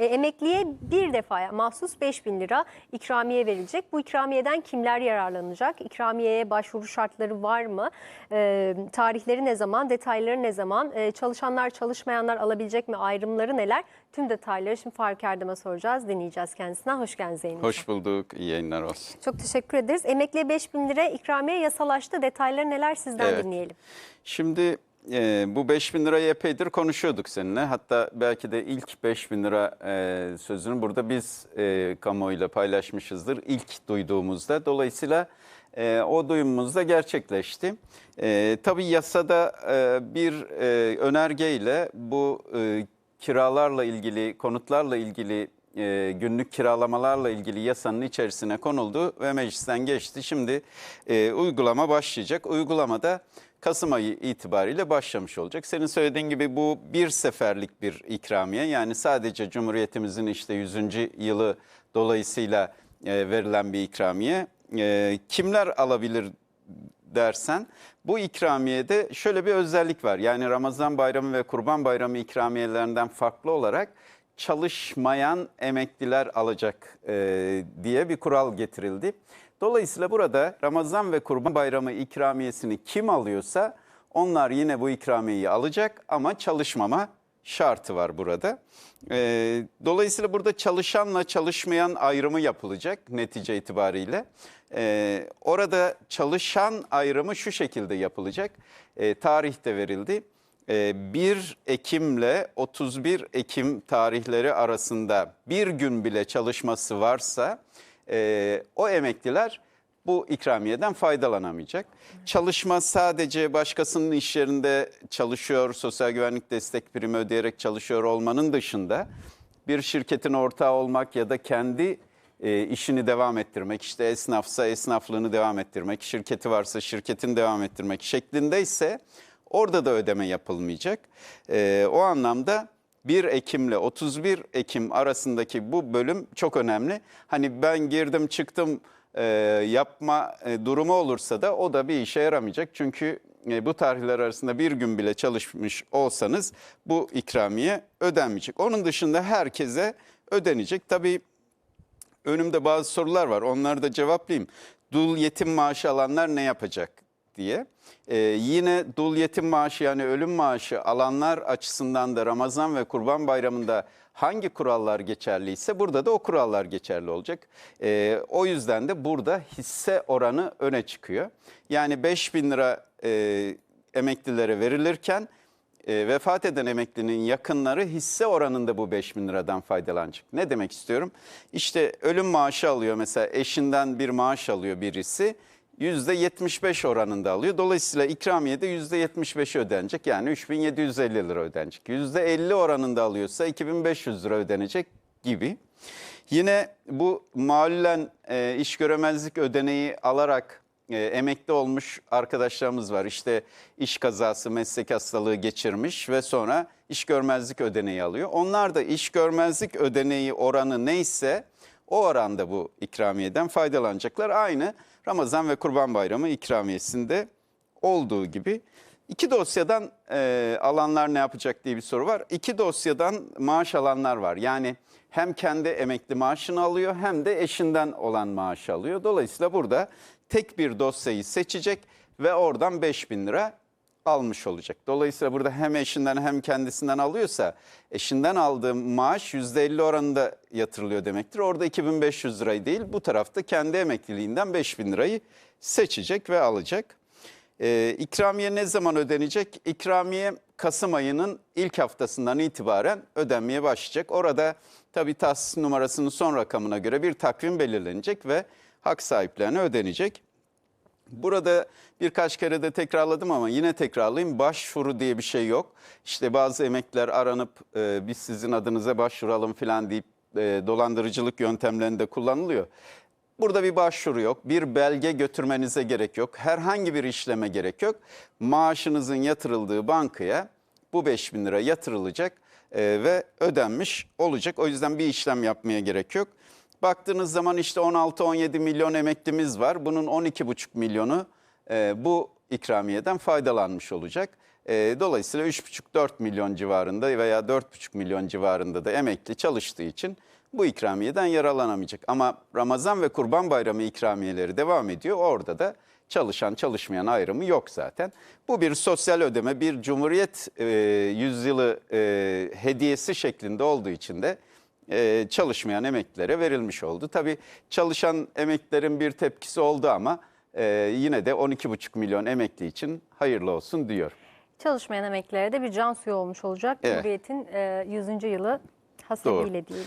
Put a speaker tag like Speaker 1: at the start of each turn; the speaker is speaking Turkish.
Speaker 1: E, emekliye bir defaya mahsus 5 bin lira ikramiye verilecek. Bu ikramiyeden kimler yararlanacak? İkramiyeye başvuru şartları var mı? E, tarihleri ne zaman? Detayları ne zaman? E, çalışanlar çalışmayanlar alabilecek mi? Ayrımları neler? Tüm detayları şimdi Faruk Erdem'e soracağız. Dinleyeceğiz kendisinden. Hoş geldiniz Zeynep.
Speaker 2: Hoş bulduk. İyi yayınlar olsun.
Speaker 1: Çok teşekkür ederiz. Emekliye 5 bin lira ikramiye yasalaştı. Detayları neler sizden
Speaker 2: Evet.
Speaker 1: dinleyelim.
Speaker 2: Şimdi e, bu 5 bin lirayı epeydir konuşuyorduk seninle. Hatta belki de ilk 5 bin lira e, sözünü burada biz e, kamuoyuyla paylaşmışızdır. İlk duyduğumuzda. Dolayısıyla e, o duyumumuz da gerçekleşti. E, tabii yasada e, bir e, önergeyle bu e, kiralarla ilgili, konutlarla ilgili e, günlük kiralamalarla ilgili yasanın içerisine konuldu ve meclisten geçti. Şimdi e, uygulama başlayacak. Uygulamada Kasım ayı itibariyle başlamış olacak. Senin söylediğin gibi bu bir seferlik bir ikramiye. Yani sadece Cumhuriyetimizin işte 100. yılı dolayısıyla e, verilen bir ikramiye. E, kimler alabilir dersen bu ikramiyede şöyle bir özellik var. Yani Ramazan bayramı ve Kurban bayramı ikramiyelerinden farklı olarak çalışmayan emekliler alacak e, diye bir kural getirildi. Dolayısıyla burada Ramazan ve Kurban bayramı ikramiyesini kim alıyorsa onlar yine bu ikramiyeyi alacak ama çalışmama şartı var burada. E, dolayısıyla burada çalışanla çalışmayan ayrımı yapılacak netice itibariyle. E, orada çalışan ayrımı şu şekilde yapılacak. E, tarihte verildi. E, 1 Ekim'le 31 Ekim tarihleri arasında bir gün bile çalışması varsa e, o emekliler bu ikramiyeden faydalanamayacak. Çalışma sadece başkasının iş yerinde çalışıyor, sosyal güvenlik destek primi ödeyerek çalışıyor olmanın dışında bir şirketin ortağı olmak ya da kendi e, işini devam ettirmek, işte esnafsa esnaflığını devam ettirmek, şirketi varsa şirketini devam ettirmek şeklinde ise orada da ödeme yapılmayacak. E, o anlamda 1 Ekim ile 31 Ekim arasındaki bu bölüm çok önemli. Hani ben girdim çıktım e, yapma e, durumu olursa da o da bir işe yaramayacak. Çünkü e, bu tarihler arasında bir gün bile çalışmış olsanız bu ikramiye ödenmeyecek. Onun dışında herkese ödenecek. Tabii önümde bazı sorular var. Onları da cevaplayayım. Dul yetim maaşı alanlar ne yapacak diye. Ee, yine dul yetim maaşı yani ölüm maaşı alanlar açısından da Ramazan ve Kurban Bayramı'nda hangi kurallar geçerliyse burada da o kurallar geçerli olacak. Ee, o yüzden de burada hisse oranı öne çıkıyor. Yani 5 bin lira e, emeklilere verilirken e, vefat eden emeklinin yakınları hisse oranında bu 5 bin liradan faydalanacak. Ne demek istiyorum? İşte ölüm maaşı alıyor mesela eşinden bir maaş alıyor birisi. %75 oranında alıyor. Dolayısıyla ikramiye de %75'i ödenecek. Yani 3750 lira ödenecek. %50 oranında alıyorsa 2500 lira ödenecek gibi. Yine bu mahallen e, iş göremezlik ödeneği alarak e, emekli olmuş arkadaşlarımız var. İşte iş kazası, meslek hastalığı geçirmiş ve sonra iş görmezlik ödeneği alıyor. Onlar da iş görmezlik ödeneği oranı neyse o oranda bu ikramiyeden faydalanacaklar. Aynı Ramazan ve Kurban Bayramı ikramiyesinde olduğu gibi. İki dosyadan e, alanlar ne yapacak diye bir soru var. İki dosyadan maaş alanlar var. Yani hem kendi emekli maaşını alıyor hem de eşinden olan maaşı alıyor. Dolayısıyla burada tek bir dosyayı seçecek ve oradan 5 bin lira almış olacak. Dolayısıyla burada hem eşinden hem kendisinden alıyorsa eşinden aldığı maaş %50 oranında yatırılıyor demektir. Orada 2500 lirayı değil bu tarafta kendi emekliliğinden 5000 lirayı seçecek ve alacak. Ee, ikramiye ne zaman ödenecek? İkramiye Kasım ayının ilk haftasından itibaren ödenmeye başlayacak. Orada tabii tahsis numarasının son rakamına göre bir takvim belirlenecek ve hak sahiplerine ödenecek. Burada birkaç kere de tekrarladım ama yine tekrarlayayım. Başvuru diye bir şey yok. İşte bazı emekliler aranıp e, biz sizin adınıza başvuralım falan deyip e, dolandırıcılık yöntemlerinde kullanılıyor. Burada bir başvuru yok. Bir belge götürmenize gerek yok. Herhangi bir işleme gerek yok. Maaşınızın yatırıldığı bankaya bu 5 bin lira yatırılacak e, ve ödenmiş olacak. O yüzden bir işlem yapmaya gerek yok. Baktığınız zaman işte 16-17 milyon emeklimiz var. Bunun 12,5 milyonu e, bu ikramiyeden faydalanmış olacak. E, dolayısıyla 3,5-4 milyon civarında veya 4,5 milyon civarında da emekli çalıştığı için bu ikramiyeden yararlanamayacak. Ama Ramazan ve Kurban Bayramı ikramiyeleri devam ediyor. Orada da çalışan çalışmayan ayrımı yok zaten. Bu bir sosyal ödeme, bir Cumhuriyet e, yüzyılı e, hediyesi şeklinde olduğu için de e, çalışmayan emeklilere verilmiş oldu. Tabii çalışan emeklilerin bir tepkisi oldu ama e, yine de 12,5 milyon emekli için hayırlı olsun diyor.
Speaker 1: Çalışmayan emeklilere de bir can suyu olmuş olacak.
Speaker 2: Evet.
Speaker 1: Cumhuriyet'in e, 100. yılı hasebiyle diyelim.